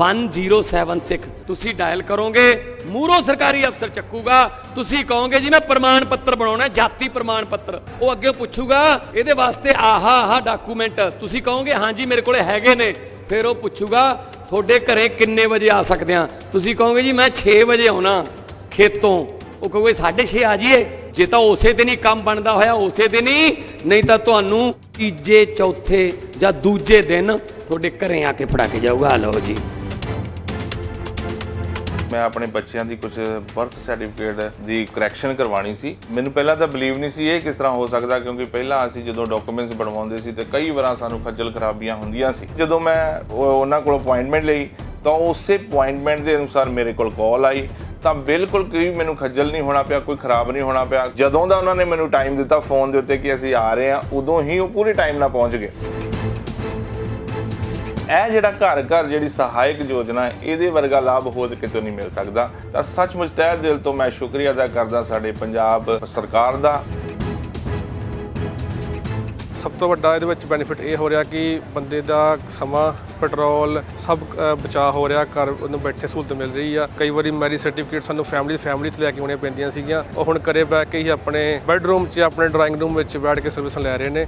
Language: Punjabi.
1076 ਤੁਸੀਂ ਡਾਇਲ ਕਰੋਗੇ ਮੂਰੋ ਸਰਕਾਰੀ ਅਫਸਰ ਚੱਕੂਗਾ, ਤੁਸੀਂ ਕਹੋਗੇ ਜੀ ਮੈਂ ਪ੍ਰਮਾਣ ਪੱਤਰ ਬਣਾਉਣਾ ਜਾਤੀ ਪ੍ਰਮਾਣ ਪੱਤਰ। ਉਹ ਅੱਗੇ ਪੁੱਛੂਗਾ, ਇਹਦੇ ਵਾਸਤੇ ਆਹਾ ਆਹਾ ਡਾਕੂਮੈਂਟ ਤੁਸੀਂ ਕਹੋਗੇ ਹਾਂਜੀ ਮੇਰੇ ਕੋਲੇ ਹੈਗੇ ਨੇ। ਫਿਰ ਉਹ ਪੁੱਛੂਗਾ, ਤੁਹਾਡੇ ਘਰੇ ਕਿੰਨੇ ਵਜੇ ਆ ਸਕਦੇ ਆ? ਤੁਸੀਂ ਕਹੋਗੇ ਜੀ ਮੈਂ 6 ਵਜੇ ਆਉਣਾ ਖੇਤੋਂ। ਉਹ ਕਹੋਗੇ 6:30 ਆ ਜਾਈਏ। ਜੇ ਤਾਂ ਉਸੇ ਦਿਨ ਹੀ ਕੰਮ ਬਣਦਾ ਹੋਇਆ, ਉਸੇ ਦਿਨ ਹੀ। ਨਹੀਂ ਤਾਂ ਤੁਹਾਨੂੰ ਤੀਜੇ, ਚੌਥੇ ਜਾਂ ਦੂਜੇ ਦਿਨ ਤੁਹਾਡੇ ਘਰੇ ਆ ਕੇ ਫੜਾ ਕੇ ਜਾਊਗਾ। ਲਓ ਜੀ। ਮੈਂ ਆਪਣੇ ਬੱਚਿਆਂ ਦੀ ਕੁਝ ਬਰਥ ਸਰਟੀਫਿਕੇਟ ਦੀ ਕਰੈਕਸ਼ਨ ਕਰਵਾਣੀ ਸੀ। ਮੈਨੂੰ ਪਹਿਲਾਂ ਤਾਂ ਬਲੀਵ ਨਹੀਂ ਸੀ ਇਹ ਕਿਸ ਤਰ੍ਹਾਂ ਹੋ ਸਕਦਾ, ਕਿਉਂਕਿ ਪਹਿਲਾਂ ਅਸੀਂ ਜਦੋਂ ਡਾਕੂਮੈਂਟਸ ਬਣਵਾਉਂਦੇ ਸੀ ਤੇ ਕਈ ਵਾਰਾਂ ਸਾਨੂੰ ਖੱਜਲ ਖਰਾਬੀਆਂ ਹੁੰਦੀਆਂ ਸੀ। ਜਦੋਂ ਮੈਂ ਉਹਨਾਂ ਕੋਲ ਅਪਾਇੰਟਮੈਂਟ ਲਈ, ਤਾਂ ਉਸੇ ਅਪਾਇੰਟਮੈਂਟ ਦੇ ਅਨੁਸਾਰ ਮੇਰੇ ਕੋਲ ਕਾਲ ਆਈ। ਤਾਂ ਬਿਲਕੁਲ ਕੋਈ ਮੈਨੂੰ ਖੱਜਲ ਨਹੀਂ ਹੋਣਾ ਪਿਆ, ਕੋਈ ਖਰਾਬ ਨਹੀਂ ਹੋਣਾ ਪਿਆ। ਜਦੋਂ ਦਾ ਉਹਨਾਂ ਨੇ ਮੈਨੂੰ ਟਾਈਮ ਦਿੱਤਾ ਫੋਨ ਦੇ ਉੱਤੇ ਕਿ ਅਸੀਂ ਆ ਰਹੇ ਹਾਂ, ਉਦੋਂ ਹੀ ਉਹ ਪੂਰੇ ਟਾਈਮ ਨਾਲ ਪਹੁੰਚ ਗਏ। ਇਹ ਜਿਹੜਾ ਘਰ ਘਰ ਜਿਹੜੀ ਸਹਾਇਕ ਯੋਜਨਾ ਇਹਦੇ ਵਰਗਾ ਲਾਭ ਹੋਰ ਕਿਤੇ ਨਹੀਂ ਮਿਲ ਸਕਦਾ। ਤਾਂ ਸੱਚਮੁੱਚ ਤਹਿ ਦਿਲ ਤੋਂ ਮੈਂ ਸ਼ੁਕਰੀਆ ਅਦਾ ਕਰਦਾ ਸਾਡੇ ਪੰਜਾਬ ਸਰਕਾਰ ਦਾ। ਸਭ ਤੋਂ ਵੱਡਾ ਇਹਦੇ ਵਿੱਚ ਬੈਨੀਫਿਟ ਇਹ ਹੋ ਰਿਹਾ ਕਿ ਬੰਦੇ ਦਾ ਸਮਾਂ ਪੈਟਰੋਲ ਸਭ ਅ, ਬਚਾਅ ਹੋ ਰਿਹਾ ਘਰ ਉਹਨੂੰ ਬੈਠੇ ਸਹੂਲਤ ਮਿਲ ਰਹੀ ਆ। ਕਈ ਵਾਰੀ ਮੈਰਿਜ ਸਰਟੀਫਿਕੇਟ ਸਾਨੂੰ ਫੈਮਿਲੀ ਫੈਮਿਲੀ 'ਚ ਲੈ ਕੇ ਆਉਣੀਆਂ ਪੈਂਦੀਆਂ ਸੀਗੀਆਂ। ਉਹ ਹੁਣ ਘਰੇ ਬੈ ਕੇ ਹੀ ਆਪਣੇ ਬੈੱਡਰੂਮ 'ਚ ਆਪਣੇ ਡਰਾਇੰਗ ਰੂਮ ਵਿੱਚ ਬੈਠ ਕੇ ਸਰਵਿਸ ਲੈ ਰਹੇ ਨੇ।